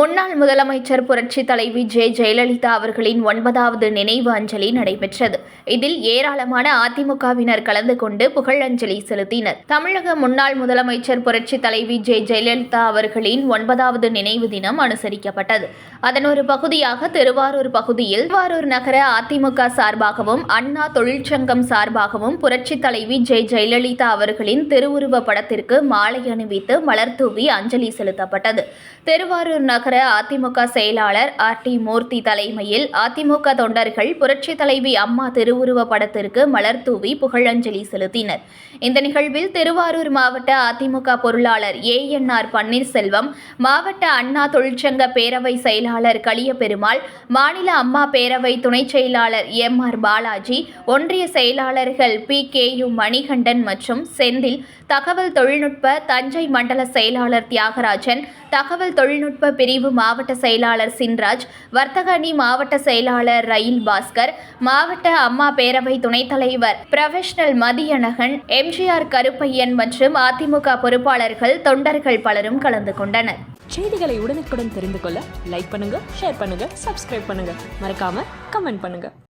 முன்னாள் முதலமைச்சர் புரட்சி தலைவி ஜெ. ஜெயலலிதா அவர்களின் ஒன்பதாவது நினைவு அஞ்சலி நடைபெற்றது. இதில் ஏராளமான அதிமுகவினர் கலந்து கொண்டு புகழஞ்சலி செலுத்தினர். தமிழக முன்னாள் முதலமைச்சர் புரட்சி தலைவி ஜெ. ஜெயலலிதா அவர்களின் ஒன்பதாவது நினைவு தினம் அனுசரிக்கப்பட்டது. அதன் ஒரு பகுதியாக திருவாரூர் பகுதியில் திருவாரூர் நகர அதிமுக சார்பாகவும் அண்ணா தொழிற்சங்கம் சார்பாகவும் புரட்சி தலைவி ஜெ. ஜெயலலிதா அவர்களின் திருவுருவ படத்திற்கு மாலை அணிவித்து மலர் தூவி அஞ்சலி செலுத்தப்பட்டது. திருவாரூர் நகர அதிமுக செயலாளர் ஆர் டி மூர்த்தி தலைமையில் அதிமுக தொண்டர்கள் புரட்சி தலைவி அம்மா திருவுருவ படத்திற்கு மலர் தூவி புகழஞ்சலி செலுத்தினர். இந்த நிகழ்வில் திருவாரூர் மாவட்ட அதிமுக பொருளாளர் ஏ என் ஆர் பன்னீர்செல்வம் மாவட்ட அண்ணா தொழிற்சங்க பேரவை செயலாளர் களியபெருமாள் மாநில அம்மா பேரவை துணைச் செயலாளர் எம் ஆர் பாலாஜி ஒன்றிய செயலாளர்கள் பி கே யு மணிகண்டன் மற்றும் செந்தில் தகவல் தொழில்நுட்ப தஞ்சை மண்டல செயலாளர் தியாகராஜன் தகவல் தொழில்நுட்ப பிரிவு மாவட்ட செயலாளர் சின்ராஜ் வர்த்தக அணி மாவட்ட செயலாளர் ரயில் பாஸ்கர் மாவட்ட அம்மா பேரவை துணைத் தலைவர் ப்ரொஃபஷனல் மதியழகன் எம்ஜிஆர் கருப்பையன் மற்றும் அதிமுக பொறுப்பாளர்கள் தொண்டர்கள் பலரும் கலந்து கொண்டனர். செய்திகளை உடனுக்குடன் தெரிந்து கொள்ள லைக் பண்ணுங்க ஷேர் பண்ணுங்க சப்ஸ்கிரைப் பண்ணுங்க. மறக்காம கமெண்ட் பண்ணுங்க.